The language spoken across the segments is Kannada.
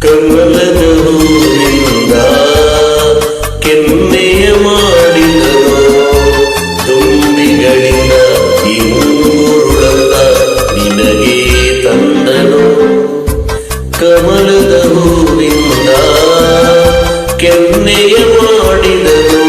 ಕಮಲದ ಹೂವಿನಿಂದ ಕೆನ್ನೆಯ ಮೂರುಳಲ್ಲ ನಿನಗೆ ತಂದನು. ಕಮಲದ ಹೂವಿಂದ ಕೆನ್ನೆಯ ಮಾಡಿದನು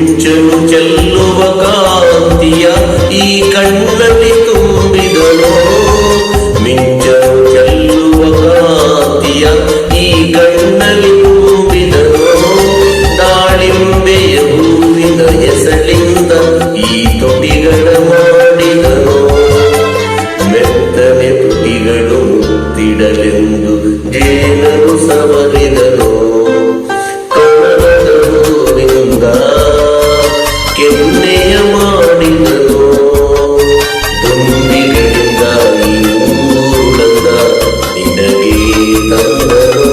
ಮಿಂಚಲು ಚೆಲ್ಲುವ ಕಾಂತಿಯ ಈ ಕಣ್ಣಲ್ಲಿ ತುಂಬಿದನು. ಮಿಂಚಲು ಚೆಲ್ಲುವ ಕಾಂತಿಯ ಈ ಕಣ್ಣಲ್ಲಿ ತುಂಬಿದನು. ದಾಳಿಂಬೆಯ ಹೂವಿನ ಹೆಸಳಿಂದ ಈ ತುಟಿಗಳ ಮಾಡಿದನು. ಮೆತ್ತನೆ ತುಟಿಗಳು ಮುತ್ತಿಡಲೆಂದು ಜೇನರು ಸವರಿದನು. ಮಾಡಿದರು ತುಂಬಿಗಳಿಂದ ಮೂಲದ ನಿನಗೆ ತಂದರು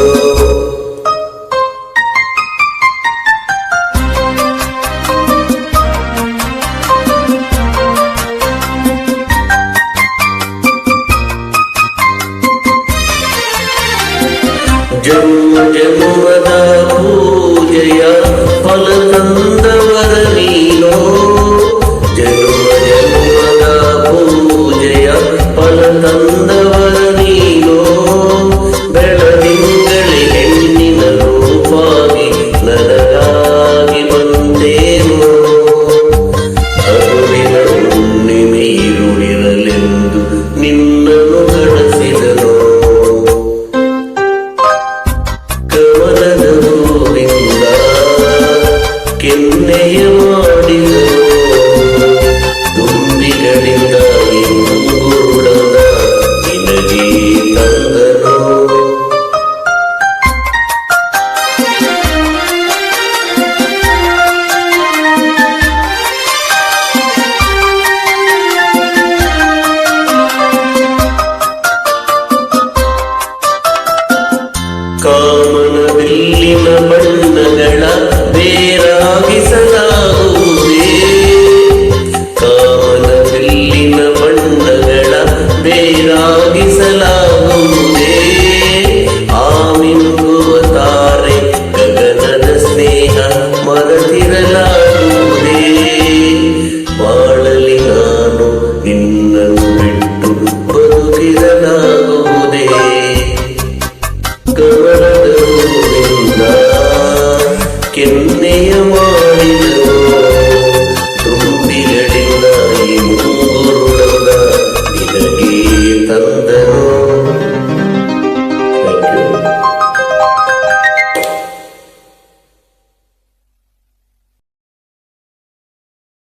ಜಮ್ಮು ಜಮ್ಮುವದ ಪೂಜೆಯ കിന്നയോടി